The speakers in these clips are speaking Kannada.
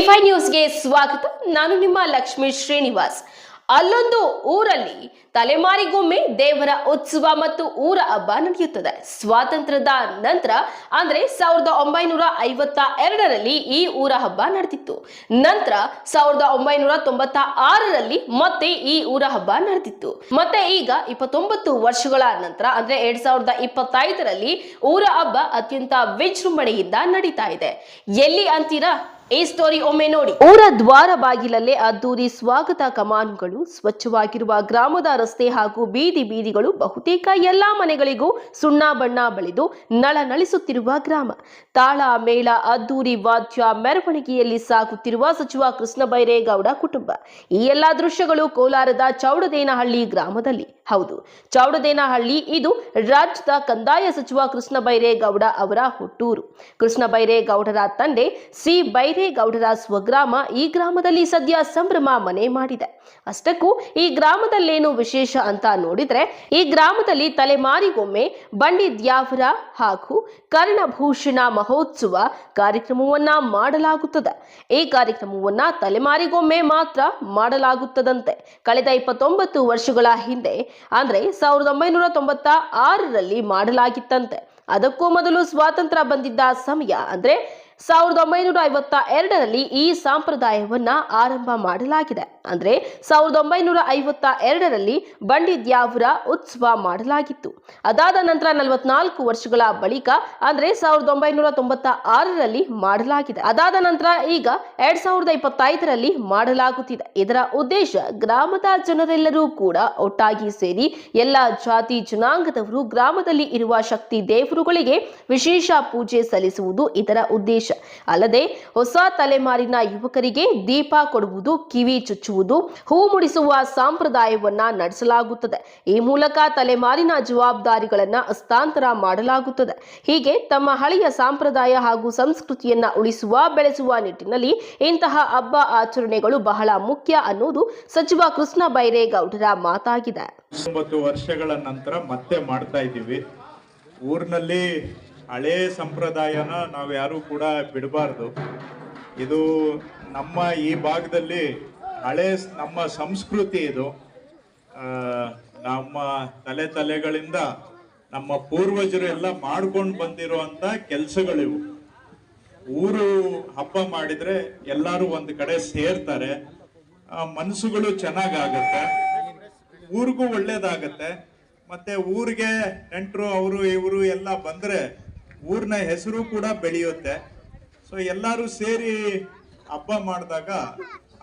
ಎಫೈ ನ್ಯೂಸ್ಗೆ ಸ್ವಾಗತ. ನಾನು ನಿಮ್ಮ ಲಕ್ಷ್ಮೀ ಶ್ರೀನಿವಾಸ್. ಅಲ್ಲೊಂದು ಊರಲ್ಲಿ ತಲೆಮಾರಿಗೊಮ್ಮೆ ದೇವರ ಉತ್ಸವ ಮತ್ತು ಊರ ಹಬ್ಬ ನಡೆಯುತ್ತದೆ. ಸ್ವಾತಂತ್ರ್ಯದ ನಂತರ, ಅಂದ್ರೆ ಸಾವಿರದ ಒಂಬೈನೂರ ಐವತ್ತ ಎರಡರಲ್ಲಿ ಈ ಊರ ಹಬ್ಬ ನಡೆದಿತ್ತು. ನಂತರ ಸಾವಿರದ ಒಂಬೈನೂರ ತೊಂಬತ್ತ ಆರರಲ್ಲಿ ಮತ್ತೆ ಈ ಊರ ಹಬ್ಬ ನಡೆದಿತ್ತು. ಮತ್ತೆ ಈಗ ಇಪ್ಪತ್ತೊಂಬತ್ತು ವರ್ಷಗಳ ನಂತರ, ಅಂದ್ರೆ ಎರಡ್ ಸಾವಿರದ ಇಪ್ಪತ್ತೈದರಲ್ಲಿ ಊರ ಹಬ್ಬ ಅತ್ಯಂತ ವಿಜೃಂಭಣೆಯಿಂದ ನಡೀತಾ ಇದೆ. ಎಲ್ಲಿ ಅಂತೀರಾ? ಈ ಸ್ಟೋರಿ ಒಮ್ಮೆ ನೋಡಿ. ಊರ ದ್ವಾರ ಬಾಗಿಲಲ್ಲೇ ಅದ್ದೂರಿ ಸ್ವಾಗತ ಕಮಾನುಗಳು ಸ್ವಚ್ಛವಾಗಿರುವ ಗ್ರಾಮದ ರಸ್ತೆ ಹಾಗೂ ಬೀದಿ ಬೀದಿಗಳು ಬಹುತೇಕ ಎಲ್ಲಾ ಮನೆಗಳಿಗೂ ಸುಣ್ಣ ಬಣ್ಣ ಬಳಿದು ನಳನಳಿಸುತ್ತಿರುವ ಗ್ರಾಮ. ತಾಳ, ಮೇಳ, ಅದ್ದೂರಿ ವಾದ್ಯ ಮೆರವಣಿಗೆಯಲ್ಲಿ ಸಾಗುತ್ತಿರುವ ಸಚಿವ ಕೃಷ್ಣ ಬೈರೇಗೌಡ ಕುಟುಂಬ. ಈ ಎಲ್ಲಾ ದೃಶ್ಯಗಳು ಕೋಲಾರದ ಚೌಡದೇನಹಳ್ಳಿ ಗ್ರಾಮದಲ್ಲಿ. ಹೌದು. ಚೌಡದೇನಹಳ್ಳಿ ಇದು ರಾಜ್ಯದ ಕಂದಾಯ ಸಚಿವ ಕೃಷ್ಣ ಬೈರೇಗೌಡ ಅವರ ಹುಟ್ಟೂರು. ಕೃಷ್ಣ ಬೈರೇಗೌಡರ ತಂದೆ ಸಿ. ಬೈರೇಗೌಡರ ಸ್ವಗ್ರಾಮ ಈ ಗ್ರಾಮದಲ್ಲಿ ಸದ್ಯ ಸಂಭ್ರಮ ಮನೆ ಮಾಡಿದೆ. ಅಷ್ಟಕ್ಕೂ ಈ ಗ್ರಾಮದಲ್ಲೇನು ವಿಶೇಷ ಅಂತ ನೋಡಿದ್ರೆ, ಈ ಗ್ರಾಮದಲ್ಲಿ ತಲೆಮಾರಿಗೊಮ್ಮೆ ಬಂಡಿ ದ್ಯಾವರ ಹಾಗೂ ಕರ್ಣಭೂಷಣ ಮಹೋತ್ಸವ ಕಾರ್ಯಕ್ರಮವನ್ನ ಮಾಡಲಾಗುತ್ತದೆ. ಈ ಕಾರ್ಯಕ್ರಮವನ್ನ ತಲೆಮಾರಿಗೊಮ್ಮೆ ಮಾತ್ರ ಮಾಡಲಾಗುತ್ತದಂತೆ. ಕಳೆದ ಇಪ್ಪತ್ತೊಂಬತ್ತು ವರ್ಷಗಳ ಹಿಂದೆ ಅಂದ್ರೆ ಸಾವಿರದ ಒಂಬೈನೂರ ತೊಂಬತ್ತ ಆರರಲ್ಲಿ ಮಾಡಲಾಗಿತ್ತಂತೆ. ಅದಕ್ಕೂ ಮೊದಲು ಸ್ವಾತಂತ್ರ್ಯ ಬಂದಿದ್ದ ಸಮಯ ಅಂದ್ರೆ ಸಾವಿರದ ಒಂಬೈನೂರ ಐವತ್ತ ಎರಡರಲ್ಲಿ ಈ ಸಂಪ್ರದಾಯವನ್ನ ಆರಂಭ ಮಾಡಲಾಗಿದೆ. ಅಂದ್ರೆ ಸಾವಿರದ ಒಂಬೈನೂರ ಐವತ್ತ ಎರಡರಲ್ಲಿ ಬಂಡಿ ದ್ಯಾವರ ಉತ್ಸವ ಮಾಡಲಾಗಿತ್ತು. ಅದಾದ ನಂತರ ನಲವತ್ನಾಲ್ಕು ವರ್ಷಗಳ ಬಳಿಕ ಅಂದ್ರೆ ಸಾವಿರದ ಒಂಬೈನೂರ ತೊಂಬತ್ತ ಆರರಲ್ಲಿ ಮಾಡಲಾಗಿದೆ. ಅದಾದ ನಂತರ ಈಗ ಎರಡ್ ಸಾವಿರದ ಇಪ್ಪತ್ತೈದರಲ್ಲಿ ಮಾಡಲಾಗುತ್ತಿದೆ. ಇದರ ಉದ್ದೇಶ ಗ್ರಾಮದ ಜನರೆಲ್ಲರೂ ಕೂಡ ಒಟ್ಟಾಗಿ ಸೇರಿ ಎಲ್ಲ ಜಾತಿ ಜನಾಂಗದವರು ಗ್ರಾಮದಲ್ಲಿ ಇರುವ ಶಕ್ತಿ ದೇವರುಗಳಿಗೆ ವಿಶೇಷ ಪೂಜೆ ಸಲ್ಲಿಸುವುದು ಇದರ ಉದ್ದೇಶ. ಅಲ್ಲದೆ ಹೊಸ ತಲೆಮಾರಿನ ಯುವಕರಿಗೆ ದೀಪ ಕೊಡುವುದು, ಕಿವಿ ಚುಚ್ಚುವುದು, ಹೂ ಮುಡಿಸುವ ಸಂಪ್ರದಾಯವನ್ನ ನಡೆಸಲಾಗುತ್ತದೆ. ಈ ಮೂಲಕ ತಲೆಮಾರಿನ ಜವಾಬ್ದಾರಿಗಳನ್ನ ಹಸ್ತಾಂತರ ಮಾಡಲಾಗುತ್ತದೆ. ಹೀಗೆ ತಮ್ಮ ಹಳೆಯ ಸಂಪ್ರದಾಯ ಹಾಗೂ ಸಂಸ್ಕೃತಿಯನ್ನ ಉಳಿಸುವ, ಬೆಳೆಸುವ ನಿಟ್ಟಿನಲ್ಲಿ ಇಂತಹ ಹಬ್ಬ ಆಚರಣೆಗಳು ಬಹಳ ಮುಖ್ಯ ಅನ್ನೋದು ಸಚಿವ ಕೃಷ್ಣ ಬೈರೇಗೌಡರ ಮಾತಾಗಿದೆ. ವರ್ಷಗಳ ನಂತರ ಮತ್ತೆ ಮಾಡ್ತಾ ಇದ್ದೀವಿ. ಊರಿನಲ್ಲಿ ಹಳೇ ಸಂಪ್ರದಾಯನ ನಾವು ಯಾರು ಕೂಡ ಬಿಡಬಾರ್ದು. ಇದು ನಮ್ಮ ಈ ಭಾಗದಲ್ಲಿ ಹಳೆ ನಮ್ಮ ಸಂಸ್ಕೃತಿ ಇದು. ನಮ್ಮ ತಲೆ ತಲೆಗಳಿಂದ ನಮ್ಮ ಪೂರ್ವಜರು ಎಲ್ಲ ಮಾಡ್ಕೊಂಡು ಬಂದಿರುವಂತ ಕೆಲಸಗಳಿವು. ಊರು ಹಬ್ಬ ಮಾಡಿದ್ರೆ ಎಲ್ಲರೂ ಒಂದು ಕಡೆ ಸೇರ್ತಾರೆ. ಮನಸ್ಸುಗಳು ಚೆನ್ನಾಗಾಗತ್ತೆ. ಊರಿಗೂ ಒಳ್ಳೇದಾಗತ್ತೆ. ಮತ್ತೆ ಊರಿಗೆ ನೆಂಟರು, ಅವರು, ಇವರು ಎಲ್ಲ ಬಂದ್ರೆ ಊರಿನ ಹೆಸರು ಕೂಡ ಬೆಳೆಯುತ್ತೆ. ಸೊ ಎಲ್ಲರೂ ಸೇರಿ ಹಬ್ಬ ಮಾಡಿದಾಗ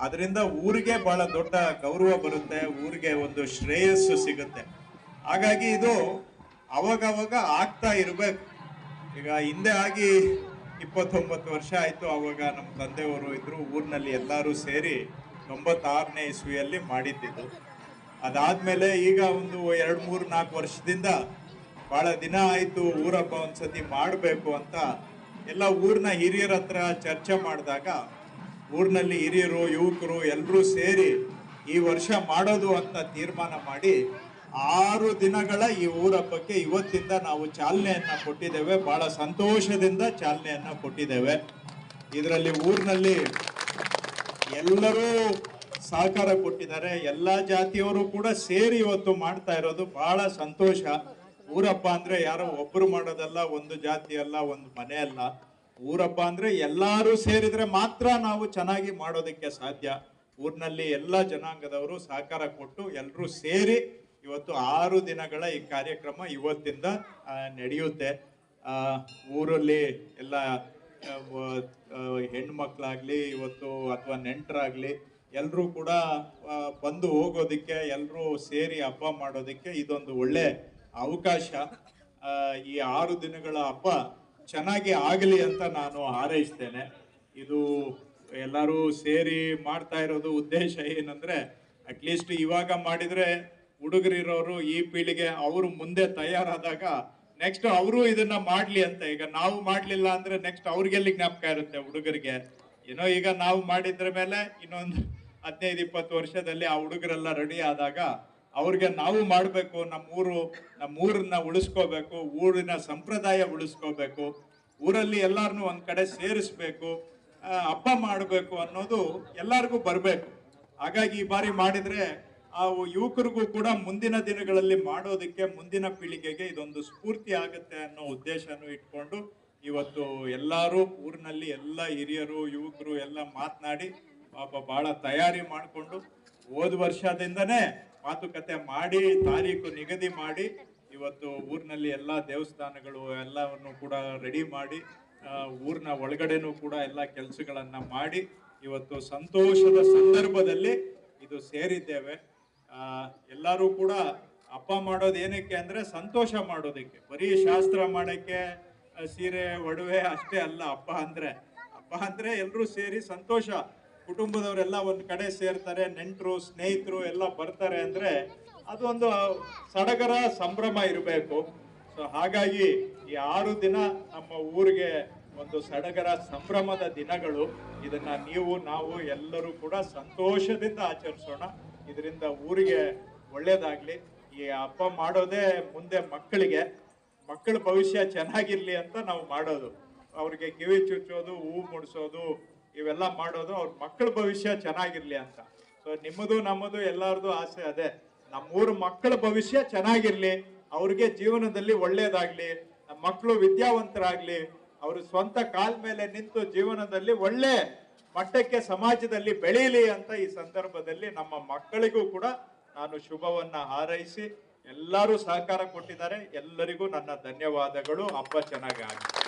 ಅದರಿಂದ ಊರಿಗೆ ಬಹಳ ದೊಡ್ಡ ಗೌರವ ಬರುತ್ತೆ, ಊರಿಗೆ ಒಂದು ಶ್ರೇಯಸ್ಸು ಸಿಗುತ್ತೆ. ಹಾಗಾಗಿ ಇದು ಅವಾಗವಾಗ ಆಗ್ತಾ ಇರಬೇಕು. ಈಗ ಹಿಂದೆ ಆಗಿ ಇಪ್ಪತ್ತೊಂಬತ್ತು ವರ್ಷ ಆಯ್ತು, ಅವಾಗ ನಮ್ಮ ತಂದೆಯವರು ಇದ್ದರು ಊರಿನಲ್ಲಿ ಎಲ್ಲರೂ ಸೇರಿ ತೊಂಬತ್ತಾರನೇ ಇಸ್ವಿಯಲ್ಲಿ ಮಾಡಿದ್ದಿದ್ದು ಅದಾದಮೇಲೆ ಈಗ ಒಂದು ಎರಡು ಮೂರು ನಾಲ್ಕು ವರ್ಷದಿಂದ ಬಹಳ ದಿನ ಆಯಿತು, ಊರಪ್ಪ ಊರಬ್ಬ ಒಂದ್ಸತಿ ಮಾಡಬೇಕು ಅಂತ ಎಲ್ಲ ಊರಿನ ಹಿರಿಯರ ಹತ್ರ ಚರ್ಚೆ ಮಾಡಿದಾಗ, ಊರಿನಲ್ಲಿ ಹಿರಿಯರು, ಯುವಕರು ಎಲ್ಲರೂ ಸೇರಿ ಈ ವರ್ಷ ಮಾಡೋದು ಅಂತ ತೀರ್ಮಾನ ಮಾಡಿ ಆರು ದಿನಗಳ ಈ ಊರಬ್ಬಕ್ಕೆ ಇವತ್ತಿಂದ ನಾವು ಚಾಲನೆಯನ್ನ ಕೊಟ್ಟಿದ್ದೇವೆ. ಬಹಳ ಸಂತೋಷದಿಂದ ಚಾಲನೆಯನ್ನ ಕೊಟ್ಟಿದ್ದೇವೆ. ಇದರಲ್ಲಿ ಊರಿನಲ್ಲಿ ಎಲ್ಲರೂ ಸಹಕಾರ ಕೊಟ್ಟಿದ್ದಾರೆ. ಎಲ್ಲಾ ಜಾತಿಯವರು ಕೂಡ ಸೇರಿ ಇವತ್ತು ಮಾಡ್ತಾ ಇರೋದು ಬಹಳ ಸಂತೋಷ. ಊರಪ್ಪ ಅಂದ್ರೆ ಯಾರೋ ಒಬ್ರು ಮಾಡೋದಲ್ಲ, ಒಂದು ಜಾತಿ ಅಲ್ಲ, ಒಂದು ಮನೆ ಅಲ್ಲ. ಊರಪ್ಪ ಅಂದ್ರೆ ಎಲ್ಲಾರು ಸೇರಿದ್ರೆ ಮಾತ್ರ ನಾವು ಚೆನ್ನಾಗಿ ಮಾಡೋದಕ್ಕೆ ಸಾಧ್ಯ. ಊರಿನಲ್ಲಿ ಎಲ್ಲ ಜನಾಂಗದವರು ಸಹಕಾರ ಕೊಟ್ಟು ಎಲ್ಲರೂ ಸೇರಿ ಇವತ್ತು ಆರು ದಿನಗಳ ಈ ಕಾರ್ಯಕ್ರಮ ಇವತ್ತಿಂದ ನಡೆಯುತ್ತೆ. ಊರಲ್ಲಿ ಎಲ್ಲ ಹೆಣ್ಮಕ್ಳಾಗ್ಲಿ, ಇವತ್ತು ಅಥವಾ ನೆಂಟರಾಗ್ಲಿ ಎಲ್ಲರೂ ಕೂಡ ಬಂದು ಹೋಗೋದಕ್ಕೆ ಎಲ್ಲರೂ ಸೇರಿ ಹಬ್ಬ ಮಾಡೋದಕ್ಕೆ ಇದೊಂದು ಒಳ್ಳೆ ಅವಕಾಶ ಈ ಆರು ದಿನಗಳ ಹಬ್ಬ ಚೆನ್ನಾಗಿ ಆಗಲಿ ಅಂತ ನಾನು ಹಾರೈಸ್ತೇನೆ. ಇದು ಎಲ್ಲರೂ ಸೇರಿ ಮಾಡ್ತಾ ಇರೋದು ಉದ್ದೇಶ ಏನಂದ್ರೆ ಅಟ್ಲೀಸ್ಟ್ ಇವಾಗ ಮಾಡಿದ್ರೆ ಹುಡುಗರಿರೋರು ಈ ಪೀಳಿಗೆ ಅವರು ಮುಂದೆ ತಯಾರಾದಾಗ ನೆಕ್ಸ್ಟ್ ಅವರು ಇದನ್ನ ಮಾಡ್ಲಿ ಅಂತ. ಈಗ ನಾವು ಮಾಡ್ಲಿಲ್ಲ ಅಂದ್ರೆ ನೆಕ್ಸ್ಟ್ ಅವ್ರಿಗೆಲ್ಲಿ ಜ್ಞಾಪಕ ಇರುತ್ತೆ ಹುಡುಗರಿಗೆ? ಏನೋ ಈಗ ನಾವು ಮಾಡಿದ್ರ ಮೇಲೆ ಇನ್ನೊಂದು ಹದಿನೈದು, ಇಪ್ಪತ್ತು ವರ್ಷದಲ್ಲಿ ಆ ಹುಡುಗರೆಲ್ಲ ರೆಡಿ ಆದಾಗ ಅವ್ರಿಗೆ ನಾವು ಮಾಡಬೇಕು ನಮ್ಮ ಊರು ನಮ್ಮ ಊರನ್ನ ಉಳಿಸ್ಕೋಬೇಕು, ಊರಿನ ಸಂಪ್ರದಾಯ ಉಳಿಸ್ಕೋಬೇಕು, ಊರಲ್ಲಿ ಎಲ್ಲಾರನ್ನು ಒಂದು ಕಡೆ ಸೇರಿಸ್ಬೇಕು ಹಬ್ಬ ಮಾಡಬೇಕು ಅನ್ನೋದು ಎಲ್ಲರಿಗೂ ಬರಬೇಕು. ಹಾಗಾಗಿ ಈ ಬಾರಿ ಮಾಡಿದ್ರೆ ಆ ಯುವಕರಿಗೂ ಕೂಡ ಮುಂದಿನ ದಿನಗಳಲ್ಲಿ ಮಾಡೋದಕ್ಕೆ ಮುಂದಿನ ಪೀಳಿಗೆಗೆ ಇದೊಂದು ಸ್ಫೂರ್ತಿ ಆಗುತ್ತೆ ಅನ್ನೋ ಉದ್ದೇಶನೂ ಇಟ್ಕೊಂಡು ಇವತ್ತು ಎಲ್ಲರೂ ಊರಿನಲ್ಲಿ ಎಲ್ಲ ಹಿರಿಯರು, ಯುವಕರು ಎಲ್ಲ ಮಾತನಾಡಿ ಪಾಪ ಬಹಳ ತಯಾರಿ ಮಾಡಿಕೊಂಡು ಹೋದ ವರ್ಷದಿಂದನೇ ಮಾತುಕತೆ ಮಾಡಿ, ತಾರೀಕು ನಿಗದಿ ಮಾಡಿ, ಇವತ್ತು ಊರಿನಲ್ಲಿ ಎಲ್ಲ ದೇವಸ್ಥಾನಗಳು ಎಲ್ಲವನ್ನು ಕೂಡ ರೆಡಿ ಮಾಡಿ ಊರಿನ ಒಳಗಡೆನೂ ಕೂಡ ಎಲ್ಲ ಕೆಲಸಗಳನ್ನು ಮಾಡಿ, ಇವತ್ತು ಸಂತೋಷದ ಸಂದರ್ಭದಲ್ಲಿ ಇದು ಸೇರಿದ್ದೇವೆ. ಎಲ್ಲರೂ ಕೂಡ ಹಬ್ಬ ಮಾಡೋದು ಏನಕ್ಕೆ ಅಂದ್ರೆ ಸಂತೋಷ ಮಾಡೋದಕ್ಕೆ. ಬರೀ ಶಾಸ್ತ್ರ ಮಾಡಕ್ಕೆ, ಸೀರೆ, ಒಡವೆ ಅಷ್ಟೇ ಅಲ್ಲ ಹಬ್ಬ ಅಂದ್ರೆ. ಹಬ್ಬ ಅಂದ್ರೆ ಎಲ್ಲರೂ ಸೇರಿ ಸಂತೋಷ. ಕುಟುಂಬದವರೆಲ್ಲ ಒಂದು ಕಡೆ ಸೇರ್ತಾರೆ, ನೆಂಟರು, ಸ್ನೇಹಿತರು ಎಲ್ಲ ಬರ್ತಾರೆ ಅಂದ್ರೆ ಅದೊಂದು ಸಡಗರ ಸಂಭ್ರಮ ಇರಬೇಕು. ಸೊ ಹಾಗಾಗಿ ಈ ಆರು ದಿನ ನಮ್ಮ ಊರಿಗೆ ಒಂದು ಸಡಗರ ಸಂಭ್ರಮದ ದಿನಗಳು. ಇದನ್ನ ನೀವು, ನಾವು ಎಲ್ಲರೂ ಕೂಡ ಸಂತೋಷದಿಂದ ಆಚರಿಸೋಣ. ಇದರಿಂದ ಊರಿಗೆ ಒಳ್ಳೆಯದಾಗಲಿ ಈ ಹಬ್ಬ ಮಾಡೋದೇ ಮುಂದೆ ಮಕ್ಕಳಿಗೆ. ಮಕ್ಕಳ ಭವಿಷ್ಯ ಚೆನ್ನಾಗಿರಲಿ ಅಂತ ನಾವು ಮಾಡೋದು. ಅವ್ರಿಗೆ ಕಿವಿ ಚುಚ್ಚೋದು, ಹೂ ಮುಡ್ಸೋದು ಇವೆಲ್ಲ ಮಾಡೋದು ಅವ್ರ ಮಕ್ಕಳ ಭವಿಷ್ಯ ಚೆನ್ನಾಗಿರ್ಲಿ ಅಂತ. ಸೊ ನಿಮ್ಮದು ನಮ್ಮದು ಎಲ್ಲರದು ಆಸೆ ಅದೇ. ನಮ್ಮೂರ ಮಕ್ಕಳ ಭವಿಷ್ಯ ಚೆನ್ನಾಗಿರ್ಲಿ, ಅವ್ರಿಗೆ ಜೀವನದಲ್ಲಿ ಒಳ್ಳೇದಾಗ್ಲಿ ನಮ್ಮ ಮಕ್ಕಳು ವಿದ್ಯಾವಂತರಾಗ್ಲಿ, ಅವರು ಸ್ವಂತ ಕಾಲ್ ಮೇಲೆ ನಿಂತು ಜೀವನದಲ್ಲಿ ಒಳ್ಳೆ ಮಟ್ಟಕ್ಕೆ ಸಮಾಜದಲ್ಲಿ ಬೆಳೀಲಿ ಅಂತ ಈ ಸಂದರ್ಭದಲ್ಲಿ ನಮ್ಮ ಮಕ್ಕಳಿಗೂ ಕೂಡ ನಾನು ಶುಭವನ್ನ ಹಾರೈಸಿ ಎಲ್ಲರೂ ಸಹಕಾರ ಕೊಟ್ಟಿದ್ದಾರೆ. ಎಲ್ಲರಿಗೂ ನನ್ನ ಧನ್ಯವಾದಗಳು. ಹಬ್ಬ ಚೆನ್ನಾಗಿ ಆಗಲಿ